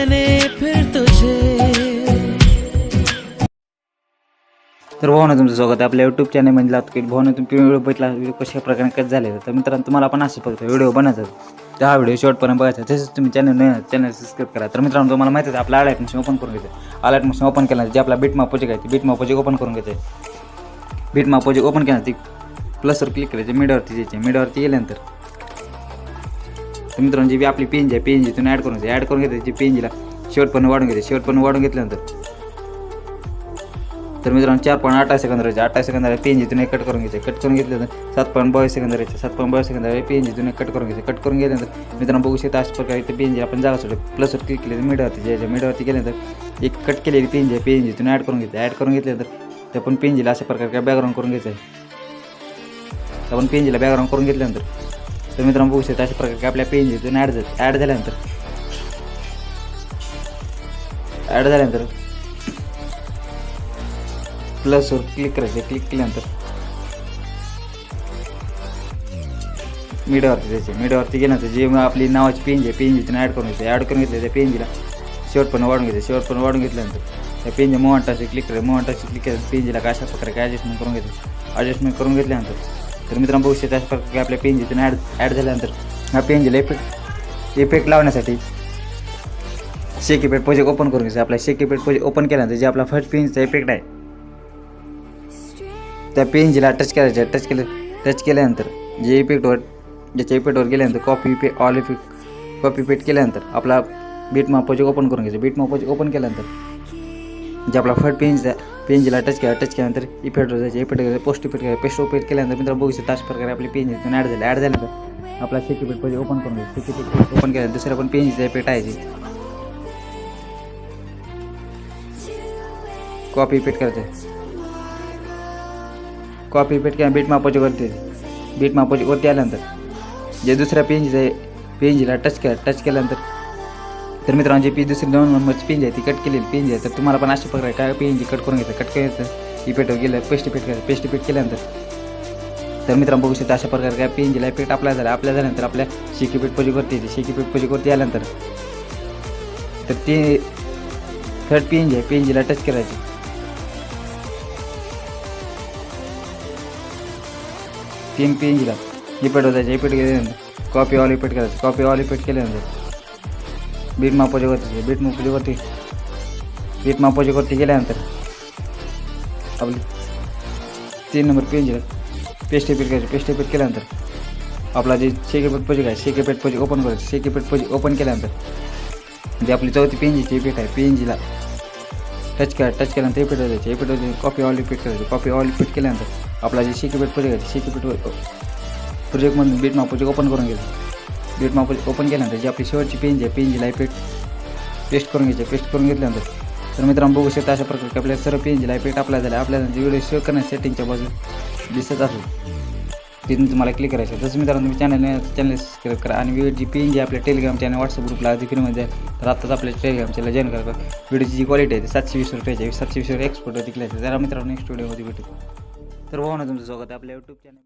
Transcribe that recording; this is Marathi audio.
मैंने फिर तुझे। तर भावना तुमचं स्वागत आहे आपल्या यूट्यूब चॅनल म्हणजे लागतो की भावना तुम्ही व्हिडिओ बघितला व्हिडिओ कशा प्रकारे कट झालेला तर मित्रांनो तुम्हाला पण असं फक्त व्हिडिओ बनायचा तर हा व्हिडिओ शॉर्टपर्यंत बघायचा तसेच तुम्ही चॅनल नाही चॅनल सबस्क्राईब करा. तर मित्रांनो तुम्हाला माहिती आहे आपला अलर्ट मशीन ओपन करून घ्यायचं अलर्ट मशीन ओपन केलं जे आपला बीट मापोजिक आहे ती बीट मापोजिक ओपन करून घ्यायचं बीट मापोजिक ओपन केलं ती प्लसवर क्लिक करायचे मीडियावरती जायचे. मीडियावरती गेल्यानंतर तर मित्रांनो जी बी आपली पेंजी आहे पेंजीतून तुम्ही ॲड करून घ्यायची ॲड करून घ्यायची पेंजीला शेवटपर्यंत वाढून घ्यायचे शेवटपर्यंत वाढून घेतल्यानंतर तर मित्रांनो चार पॉईंट अठरा सेकंद राहायचे अठरा सेकंद पेन जिथून कट करून घ्यायचे कट करून घेतलं तर सात पॉईंट बावीस सेकंद राहायचे सात पॉईंट बावीस सेकंद पेन जिथून कट करून घ्यायचे कट करून गेल्यानंतर मित्रांनो बघू शकता अशा प्रकारे ते पेन जे आपण जागा सोडलं प्लसवर क्लिक केले मीडियावरती ज्याच्या मीडियावरती गेल्यानंतर एक कट केलेली पेन जे पेन जिथून ॲड करून घेते ॲड करून घेतल्यानंतर ते आपण पेंजीला अशा प्रकारे काय बॅकग्राऊंड करून घ्यायचं आहे आपण पेंजीला बॅकग्राऊंड करून घेतल्यानंतर तर मित्रांनो बघू शकता अशा प्रकारे आपल्या पेन जिथून ॲड झालं. ॲड झाल्यानंतर ॲड झाल्यानंतर प्लसवर क्लिक करायचं. क्लिक केल्यानंतर मीडियावरती जायचं. मीडियावरती गेल्यानंतर जे मग आपली नावाची पेंज आहे पेंज ॲड करून घ्यायचं ॲड करून घेतलं त्या पेंजीला शेवटपर्यंत वाढून घ्यायचं शेवटपर्यंत वाढून घेतल्यानंतर त्या पेंज मोहंटाशी क्लिक करायचं मोहंटाशी क्लिक केलं. पेंजीला काय अशा प्रकारे काय ॲडजस्टमेंट करून घ्यायचं ॲडजस्टमेंट करून घेतल्यानंतर तर मित्रांनो बघू शकता अशा प्रकारे आपल्या पेंज ॲड ॲड झाल्यानंतर ह्या पेंजीला इफेक्ट इफेक्ट लावण्यासाठी शेकी पेट प्रोजेक्ट ओपन करून घ्यायचं. आपला शेकी पेट प्रोजेक्ट ओपन केल्यानंतर जे आपला फर्स्ट पेंजचा इफेक्ट आहे त्या पेंजीला टच करायचं टच केलं टच केल्यानंतर जे इफेक्टवर ज्याच्या इफेक्टवर गेल्यानंतर कॉपी पे ऑल इफेक्ट कॉपी पेट केल्यानंतर आपला बीट माप ओपन करून घ्यायचं. बीट माप ओपन केल्यानंतर जे फ़र्स्ट पेंजचा पेंजीला टच केला टच केल्यानंतर इफेक्टवर जायचे इफ़ेक्ट करायचं पोस्ट इफ़ेक्ट करायचं पेस्ट इफ़ेक्ट केल्यानंतर मित्र बघू शकता प्रकारे आपली पेंज ॲड झाले ॲड झाल्यानंतर आपला शेकी पेट प्रोजेक्ट ओपन करून घ्यायचं शेकी पेट ओपन केल्यानंतर दुसऱ्या पण पेंजीचा इफ़ेक्ट कॉपी पेट करायचं कॉपी पेट किंवा बीट मापाची वरती बीट मापाची वरती आल्यानंतर जे दुसऱ्या पेंजीचं पेंजीला टच केला टच केल्यानंतर तर मित्रांनो, जे पी दुसरी दोन नंबरची पेंज आहे, ती कट केलेली पेंज आहे. तर तुम्हाला पण अशा प्रकारे काय पेंजी कट करून घ्यायचं कट करायचं. इफेक्टवर गेलं, पेस्ट इफ़ेक्ट करायचं पेस्ट इफ़ेक्ट केल्यानंतर तर मित्रांनो, बघू शकता अशा प्रकारे काय पेंजीला इफ़ेक्ट अप्लाय झाला. अप्लाय झाल्यानंतर आपल्या शेकी पेट प्रोजेक्टवरती येते. शेकी पेट प्रोजेक्टवरती आल्यानंतर. तर ते थर्ड पेंज आहे, पेंजीला टच करायची. तीन पेंजीला. इपेट होतायचे इपेट केल्यानंतर कॉपी ऑल इपेट करायचं. कॉपी ऑल इपेट केल्यानंतर. बीट मापोच्या वरती बीट मापोच्या वरती बीट मापोच्या वरती गेल्यानंतर आपली तीन नंबर पेंजीला पेस्ट इपेट करायचं पेस्ट इपेट केल्यानंतर आपला जे शेकेपेट प्रोजेक्ट आहे शेकेपेट प्रोजेक्ट ओपन करायचं शेकेपेट प्रोजेक्ट ओपन केल्यानंतर जे, आपली चौथी पेंजीची इपेट आहे पेंजीला टच करा, टच केल्यानंतर इफ़ेक्ट द्यायचे इफ़ेक्ट द्यायचे कॉपी ऑल इफ़ेक्ट करायचे कॉपी ऑल इफ़ेक्ट केल्यानंतर आपला जे शिकीपेट प्रोजेक्ट आहे शिकीपेट प्रोजेक्टमधून बीट माप प्रोजेक्ट ओपन करून घ्यायचं बीट माप ओपन केल्यानंतर जी आपली शेवटची पेंजी आहे पेंजीला इफेक्ट पेस्ट करून घ्यायची पेस्ट करून घेतल्यानंतर. तर मित्रांनो बघू शकता अशा प्रकारे आपल्या सर्व पेंजीला लायपेट अप्लाय झाला. आपल्याला व्हिडिओ सेव्ह करण्या सेटिंगच्या बाजू दिसत असेल तिथून तुम्हाला क्लिक करायचं आहे. तसं मित्रांनो तुम्ही चॅनल चॅनल सबस्क्राईब करा आणि व्हिडिओ जी पेन जी आपल्या टेलिग्राम चॅनल व्हॉट्सअप ग्रुपला फ्रीमध्ये आहे तर आत्ताच आपल्या टेलिग्राम चॅनल जॉईन करा. व्हिडिओची जी क्वालिटी आहे ती सातशे वीस रुपयाची सातशे वीस रुपये एक्सपोर्ट होती जरा मित्रांनो नेक्स्ट व्हिडिओमध्ये भेटू. तर भाऊ ना तुमचं स्वागत आहे आपल्या यूट्यूब चॅनल